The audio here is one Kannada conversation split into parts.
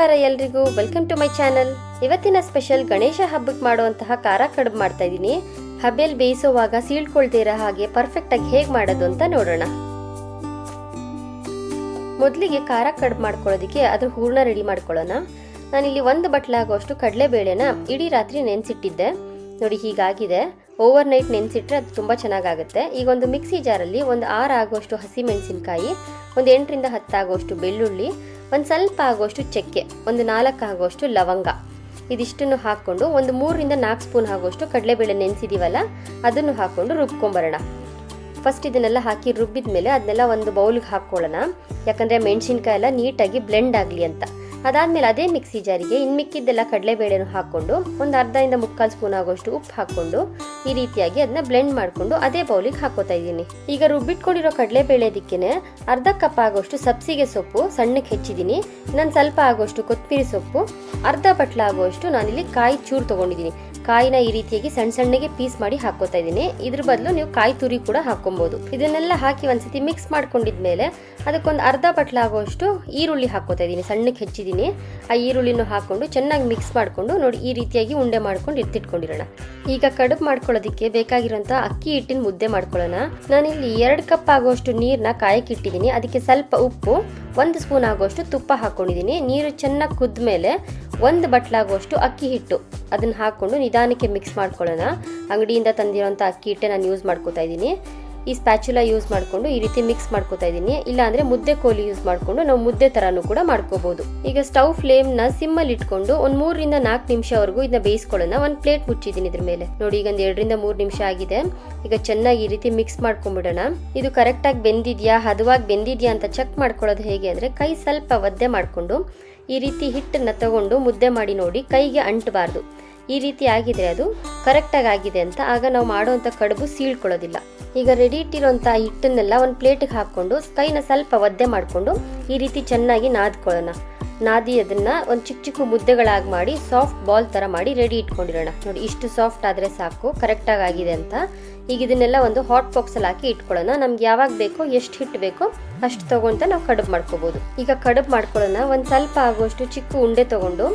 ನಮಸ್ಕಾರ ಎಲ್ರಿಗೂ. ವೆಲ್ಕಮ್ ಟು ಮೈ ಚಾನಲ್ ಇವತ್ತಿನ ಸ್ಪೆಷಲ್ ಗಣೇಶ ಹಬ್ಬಕ್ಕೆ ಮಾಡುವಂತಹ ಖಾರ ಕಡುಬು ಮಾಡ್ತಾ ಇದ್ದೀನಿ. ಹಬೆಲ್ ಬೇಯಿಸುವಾಗ ಸೀಳ್ಕೊಳ್ದೇ ಇರೋ ಹಾಗೆ ಪರ್ಫೆಕ್ಟ್ ಆಗಿ ಹೇಗೆ ಮಾಡೋದು ಅಂತ ನೋಡೋಣ. ಮೊದಲಿಗೆ ಖಾರ ಕಡುಬು ಮಾಡ್ಕೊಳ್ಳೋದಕ್ಕೆ ಅದ್ರ ಹೂರ್ಣ ರೆಡಿ ಮಾಡ್ಕೊಳ್ಳೋಣ. ನಾನಿಲ್ಲಿ ಒಂದು ಬಟ್ಲಾಗುವಷ್ಟು ಕಡಲೆಬೇಳೆನ ಇಡೀ ರಾತ್ರಿ ನೆನೆಸಿಟ್ಟಿದ್ದೆ. ನೋಡಿ, ಹೀಗಾಗಿದೆ. ಓವರ್ ನೈಟ್ ನೆನೆಸಿಟ್ರೆ ಅದು ತುಂಬ ಚೆನ್ನಾಗಾಗುತ್ತೆ. ಈಗ ಒಂದು ಮಿಕ್ಸಿ ಜಾರಲ್ಲಿ ಒಂದು ಆರು ಆಗುವಷ್ಟು ಹಸಿ ಮೆಣಸಿನಕಾಯಿ, ಒಂದು ಎಂಟರಿಂದ ಹತ್ತಾಗುವಷ್ಟು ಬೆಳ್ಳುಳ್ಳಿ ಒಂದು ಸ್ವಲ್ಪ ಆಗುವಷ್ಟು ಚಕ್ಕೆ, ಒಂದು ನಾಲ್ಕು ಆಗುವಷ್ಟು ಲವಂಗ. ಇದಿಷ್ಟನ್ನು ಹಾಕ್ಕೊಂಡು ಒಂದು ಮೂರರಿಂದ ನಾಲ್ಕು ಸ್ಪೂನ್ ಆಗುವಷ್ಟು ಕಡಲೆಬೇಳೆ ನೆನೆಸಿದೀವಲ್ಲ, ಅದನ್ನು ಹಾಕ್ಕೊಂಡು ರುಬ್ಕೊಂಬರೋಣ. ಫಸ್ಟ್ ಇದನ್ನೆಲ್ಲ ಹಾಕಿ ರುಬ್ಬಿದ ಮೇಲೆ ಅದನ್ನೆಲ್ಲ ಒಂದು ಬೌಲ್ಗೆ ಹಾಕ್ಕೊಳ್ಳೋಣ. ಯಾಕಂದರೆ ಮೆಣಸಿನ್ಕಾಯಿ ಎಲ್ಲ ನೀಟಾಗಿ ಬ್ಲೆಂಡ್ ಆಗಲಿ ಅಂತ. ಅದಾದಮೇಲೆ ಅದೇ ಮಿಕ್ಸಿ ಜಾರಿಗೆ ಇನ್ನು ಮಿಕ್ಕಿದ್ದೆಲ್ಲ ಕಡಲೆಬೇಳೆನೂ ಹಾಕ್ಕೊಂಡು ಒಂದು ಅರ್ಧದಿಂದ ಮುಕ್ಕಾಲು ಸ್ಪೂನ್ ಆಗೋಷ್ಟು ಉಪ್ಪು ಹಾಕ್ಕೊಂಡು ಈ ರೀತಿಯಾಗಿ ಅದನ್ನ ಬ್ಲೆಂಡ್ ಮಾಡಿಕೊಂಡು ಅದೇ ಬೌಲಿಗೆ ಹಾಕೋತಾ ಇದ್ದೀನಿ. ಈಗ ರುಬ್ಬಿಟ್ಕೊಂಡಿರೋ ಕಡಲೆಬೇಳೆ ದಿಕ್ಕೇನೆ ಅರ್ಧ ಕಪ್ ಆಗೋಷ್ಟು ಸಬ್ಸಿಗೆ ಸೊಪ್ಪು ಸಣ್ಣಕ್ಕೆ ಹೆಚ್ಚಿದ್ದೀನಿ. ನಾನು ಸ್ವಲ್ಪ ಆಗೋಷ್ಟು ಕೊತ್ತಂಬರಿ ಸೊಪ್ಪು, ಅರ್ಧ ಬಟ್ಲ ನಾನು ನಾನಿಲ್ಲಿ ಕಾಯಿ ಚೂರು ತೊಗೊಂಡಿದ್ದೀನಿ. ಕಾಯಿನ ಈ ರೀತಿಯಾಗಿ ಸಣ್ಣ ಸಣ್ಣಗೆ ಪೀಸ್ ಮಾಡಿ ಹಾಕೋತಾ ಇದ್ದೀನಿ. ಇದ್ರ ಬದಲು ನೀವು ಕಾಯಿ ತುರಿ ಕೂಡ ಹಾಕೊಬಹುದು ಇದನ್ನೆಲ್ಲ ಹಾಕಿ ಒಂದ್ಸತಿ ಮಿಕ್ಸ್ ಮಾಡ್ಕೊಂಡಿದ್ಮೇಲೆ ಅದಕ್ಕೊಂದು ಅರ್ಧ ಬಟ್ಲ ಆಗೋಷ್ಟು ಈರುಳ್ಳಿ ಹಾಕೋತಾ ಇದ್ದೀನಿ. ಸಣ್ಣಕ್ಕೆ ಹೆಚ್ಚಿದ್ದೀನಿ. ಆ ಈರುಳ್ಳಿನೂ ಹಾಕೊಂಡು ಚೆನ್ನಾಗಿ ಮಿಕ್ಸ್ ಮಾಡಿಕೊಂಡು ನೋಡಿ ಈ ರೀತಿಯಾಗಿ ಉಂಡೆ ಮಾಡ್ಕೊಂಡು ಎತ್ತಿಟ್ಕೊಂಡಿರೋಣ. ಈಗ ಕಡುಬು ಮಾಡ್ಕೊಳ್ಳೋದಕ್ಕೆ ಬೇಕಾಗಿರೋಂಥ ಅಕ್ಕಿ ಹಿಟ್ಟಿನ ಮುದ್ದೆ ಮಾಡ್ಕೊಳ್ಳೋಣ. ನಾನಿಲ್ಲಿ ಎರಡು ಕಪ್ ಆಗುವಷ್ಟು ನೀರನ್ನ ಕಾಯಕ್ಕೆ ಇಟ್ಟಿದ್ದೀನಿ. ಅದಕ್ಕೆ ಸ್ವಲ್ಪ ಉಪ್ಪು, ಒಂದು ಸ್ಪೂನ್ ಆಗುವಷ್ಟು ತುಪ್ಪ ಹಾಕೊಂಡಿದ್ದೀನಿ. ನೀರು ಚೆನ್ನಾಗಿ ಕುದ್ದ ಮೇಲೆ ಒಂದು ಬಟ್ಲಾಗುವಷ್ಟು ಅಕ್ಕಿ ಹಿಟ್ಟು. ಅದನ್ನು ಹಾಕ್ಕೊಂಡು ನಿಧಾನಕ್ಕೆ ಮಿಕ್ಸ್ ಮಾಡ್ಕೊಳ್ಳೋಣ. ಅಂಗಡಿಯಿಂದ ತಂದಿರೋಂಥ ಅಕ್ಕಿ ಹಿಟ್ಟೆ ನಾನು ಯೂಸ್ ಮಾಡ್ಕೋತಾ ಇದ್ದೀನಿ. ಈ ಸ್ಪ್ಯಾಚುಲಾ ಯೂಸ್ ಮಾಡಿಕೊಂಡು ಈ ರೀತಿ ಮಿಕ್ಸ್ ಮಾಡ್ಕೋತಾ ಇದ್ದೀನಿ. ಇಲ್ಲಾಂದ್ರೆ ಮುದ್ದೆ ಕೋಲಿ ಯೂಸ್ ಮಾಡಿಕೊಂಡು ನಾವು ಮುದ್ದೆ ತರಾನು ಕೂಡ ಮಾಡ್ಕೋಬಹುದು ಈಗ ಸ್ಟವ್ ಫ್ಲೇಮ್ನ ಸಿಮ್ಮಲ್ಲಿ ಇಟ್ಕೊಂಡು ಒಂದ್ ಮೂರರಿಂದ ನಾಲ್ಕು ನಿಮಿಷವರೆಗೂ ಇದನ್ನ ಬೇಯಿಸ್ಕೊಳ್ಳೋಣ. ಒಂದು ಪ್ಲೇಟ್ ಮುಚ್ಚಿದ್ದೀನಿ ಇದ್ರ ಮೇಲೆ. ನೋಡಿ, ಈಗ ಒಂದ್ ಎರಡರಿಂದ ಮೂರ್ ನಿಮಿಷ ಆಗಿದೆ. ಈಗ ಚೆನ್ನಾಗಿ ಈ ರೀತಿ ಮಿಕ್ಸ್ ಮಾಡ್ಕೊಂಡ್ಬಿಡೋಣ. ಇದು ಕರೆಕ್ಟಾಗಿ ಬೆಂದಿದ್ಯಾ? ಹದವಾಗಿ ಬೆಂದಿದ್ಯಾ ಅಂತ ಚೆಕ್ ಮಾಡ್ಕೊಳ್ಳೋದು ಹೇಗೆ ಅಂದ್ರೆ ಕೈ ಸ್ವಲ್ಪ ಒದ್ದೆ ಮಾಡಿಕೊಂಡು ಈ ರೀತಿ ಹಿಟ್ಟನ್ನ ತಗೊಂಡು ಮುದ್ದೆ ಮಾಡಿ ನೋಡಿ ಕೈಗೆ ಅಂಟಬಾರ್ದು. ಈ ರೀತಿ ಆಗಿದೆ ಅದು ಕರೆಕ್ಟಾಗಿ ಆಗಿದೆ ಅಂತ ಆಗ ನಾವು ಮಾಡುವಂಥ ಕಡುಬು ಸೀಳ್ಕೊಳ್ಳೋದಿಲ್ಲ. ಈಗ ರೆಡಿ ಇಟ್ಟಿರೋಂಥ ಹಿಟ್ಟನ್ನೆಲ್ಲ ಒಂದು ಪ್ಲೇಟಿಗೆ ಹಾಕ್ಕೊಂಡು, ಕೈನ ಸ್ವಲ್ಪ ಒದ್ದೆ ಮಾಡಿಕೊಂಡು ಈ ರೀತಿ ಚೆನ್ನಾಗಿ ನಾದ್ಕೊಳ್ಳೋಣ. ನಾದಿ ಅದನ್ನ ಒಂದು ಚಿಕ್ಕ ಚಿಕ್ಕ ಮುದ್ದೆಗಳಾಗಿ ಮಾಡಿ ಸಾಫ್ಟ್ ಬಾಲ್ ಥರ ಮಾಡಿ ರೆಡಿ ಇಟ್ಕೊಂಡಿರೋಣ. ನೋಡಿ, ಇಷ್ಟು ಸಾಫ್ಟ್ ಆದರೆ ಸಾಕು ಕರೆಕ್ಟಾಗಿ ಆಗಿದೆ ಅಂತ. ಈಗ ಇದನ್ನೆಲ್ಲ ಒಂದು ಹಾಟ್ ಬಾಕ್ಸಲ್ಲಿ ಹಾಕಿ ಇಟ್ಕೊಳ್ಳೋಣ. ನಮ್ಗೆ ಯಾವಾಗ ಬೇಕೋ, ಎಷ್ಟು ಹಿಟ್ಟು ಬೇಕೋ ಅಷ್ಟು ತಗೊಂತ ನಾವು ಕಡುಬು ಮಾಡ್ಕೋಬೋದು. ಈಗ ಕಡುಬು ಮಾಡ್ಕೊಳ್ಳೋಣ. ಒಂದು ಸ್ವಲ್ಪ ಆಗುವಷ್ಟು ಚಿಕ್ಕ ಉಂಡೆ ತಗೊಂಡು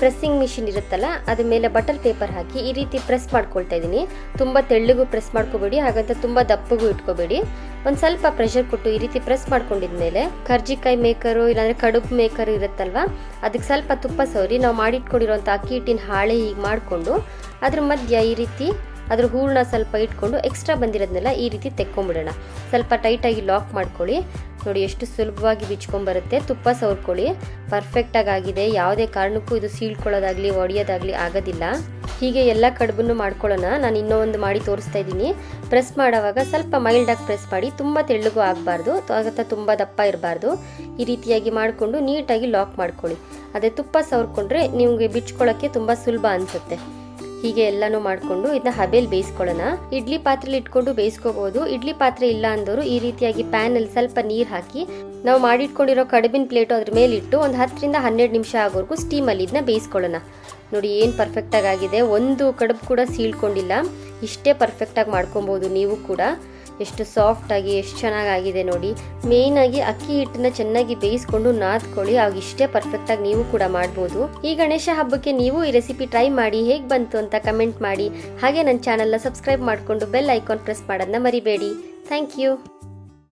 ಪ್ರೆಸ್ಸಿಂಗ್ ಮಿಷಿನ್ ಇರುತ್ತಲ್ಲ, ಅದ್ರ ಮೇಲೆ ಬಟಲ್ ಪೇಪರ್ ಹಾಕಿ ಈ ರೀತಿ ಪ್ರೆಸ್ ಮಾಡ್ಕೊಳ್ತಾ ಇದ್ದೀನಿ. ತುಂಬ ತೆಳ್ಳಗೂ ಪ್ರೆಸ್ ಮಾಡ್ಕೋಬೇಡಿ, ಹಾಗಂತ ತುಂಬ ದಪ್ಪಗೂ ಇಟ್ಕೋಬೇಡಿ. ಒಂದು ಸ್ವಲ್ಪ ಪ್ರೆಷರ್ ಕೊಟ್ಟು ಈ ರೀತಿ ಪ್ರೆಸ್ ಮಾಡ್ಕೊಂಡಿದ್ಮೇಲೆ ಕರ್ಜಿಕಾಯಿ ಮೇಕರು, ಇಲ್ಲಾಂದರೆ ಕಡುಬು ಮೇಕರ್ ಇರುತ್ತಲ್ವಾ, ಅದಕ್ಕೆ ಸ್ವಲ್ಪ ತುಪ್ಪ ಸವರಿ. ನಾವು ಮಾಡಿಟ್ಕೊಂಡಿರೋಂಥ ಅಕ್ಕಿ ಹಿಟ್ಟಿನ ಹಾಳೆ ಹೀಗೆ ಮಾಡಿಕೊಂಡು ಅದ್ರ ಮಧ್ಯ ಈ ರೀತಿ ಅದ್ರ ಹೂರಣ ಸ್ವಲ್ಪ ಇಟ್ಕೊಂಡು ಎಕ್ಸ್ಟ್ರಾ ಬಂದಿರೋದನ್ನೆಲ್ಲ ಈ ರೀತಿ ತೆಕ್ಕೊಂಬಿಡೋಣ. ಸ್ವಲ್ಪ ಟೈಟಾಗಿ ಲಾಕ್ ಮಾಡ್ಕೊಳ್ಳಿ. ನೋಡಿ ಎಷ್ಟು ಸುಲಭವಾಗಿ ಬಿಚ್ಕೊಂಬರುತ್ತೆ ತುಪ್ಪ ಸವರ್ಕೊಳ್ಳಿ. ಪರ್ಫೆಕ್ಟಾಗಿ ಆಗಿದೆ ಯಾವುದೇ ಕಾರಣಕ್ಕೂ ಇದು ಸೀಳ್ಕೊಳ್ಳೋದಾಗಲಿ, ಒಡೆಯೋದಾಗಲಿ ಆಗೋದಿಲ್ಲ. ಹೀಗೆ ಎಲ್ಲ ಕಡುಬನ್ನು ಮಾಡ್ಕೊಳ್ಳೋಣ. ನಾನು ಇನ್ನೂ ಒಂದು ಮಾಡಿ ತೋರಿಸ್ತಾ ಇದ್ದೀನಿ. ಪ್ರೆಸ್ ಮಾಡೋವಾಗ ಸ್ವಲ್ಪ ಮೈಲ್ಡಾಗಿ ಪ್ರೆಸ್ ಮಾಡಿ, ತುಂಬ ತೆಳ್ಳಗೂ ಆಗಬಾರ್ದು. ಅಥವಾ ತುಂಬ ದಪ್ಪ ಇರಬಾರ್ದು. ಈ ರೀತಿಯಾಗಿ ಮಾಡಿಕೊಂಡು ನೀಟಾಗಿ ಲಾಕ್ ಮಾಡ್ಕೊಳ್ಳಿ. ಅದೇ ತುಪ್ಪ ಸವರ್ಕೊಂಡ್ರೆ ನಿಮಗೆ ಬಿಚ್ಕೊಳ್ಳೋಕ್ಕೆ ತುಂಬ ಸುಲಭ ಅನಿಸುತ್ತೆ. ಹೀಗೆ ಎಲ್ಲಾನು ಮಾಡ್ಕೊಂಡು ಇದನ್ನ ಹಬೆಲ್ ಬೇಯಿಸ್ಕೊಳ್ಳೋಣ. ಇಡ್ಲಿ ಪಾತ್ರೆಲಿ ಇಟ್ಕೊಂಡು ಬೇಯಿಸ್ಕೋಬಹುದು ಇಡ್ಲಿ ಪಾತ್ರೆ ಇಲ್ಲ ಅಂದವರು ಈ ರೀತಿಯಾಗಿ ಪ್ಯಾನ್ ಅಲ್ಲಿ ಸ್ವಲ್ಪ ನೀರು ಹಾಕಿ ನಾವು ಮಾಡಿಟ್ಕೊಂಡಿರೋ ಕಡುಬಿನ ಪ್ಲೇಟು ಅದ್ರ ಮೇಲೆ ಇಟ್ಟು ಒಂದು ಹತ್ತರಿಂದ ಹನ್ನೆರಡು ನಿಮಿಷ ಆಗೋವರೆಗೂ ಸ್ಟೀಮಲ್ಲಿ ಇದನ್ನ ಬೇಯಿಸ್ಕೊಳ್ಳೋಣ. ನೋಡಿ ಏನು ಪರ್ಫೆಕ್ಟಾಗಿ ಆಗಿದೆ. ಒಂದು ಕಡುಬು ಕೂಡ ಸೀಳ್ಕೊಂಡಿಲ್ಲ. ಇಷ್ಟೇ ಪರ್ಫೆಕ್ಟಾಗಿ ಮಾಡ್ಕೊಬೋದು ನೀವು ಕೂಡ. ಎಷ್ಟು ಸಾಫ್ಟಾಗಿ ಎಷ್ಟು ಚೆನ್ನಾಗಾಗಿದೆ ನೋಡಿ. ಮೇಯ್ನಾಗಿ ಅಕ್ಕಿ ಹಿಟ್ಟನ್ನ ಚೆನ್ನಾಗಿ ಬೇಯಿಸ್ಕೊಂಡು ನಾದ್ಕೊಳ್ಳಿ. ಆಗ ಇಷ್ಟೇ ಪರ್ಫೆಕ್ಟಾಗಿ ನೀವು ಕೂಡ ಮಾಡ್ಬೋದು. ಈ ಗಣೇಶ ಹಬ್ಬಕ್ಕೆ ನೀವು ಈ ರೆಸಿಪಿ ಟ್ರೈ ಮಾಡಿ, ಹೇಗೆ ಬಂತು ಅಂತ ಕಮೆಂಟ್ ಮಾಡಿ. ಹಾಗೆ ನನ್ನ ಚಾನಲ್ನ ಸಬ್ಸ್ಕ್ರೈಬ್ ಮಾಡಿಕೊಂಡು ಬೆಲ್ ಐಕಾನ್ ಪ್ರೆಸ್ ಮಾಡೋದನ್ನ ಮರಿಬೇಡಿ. Thank you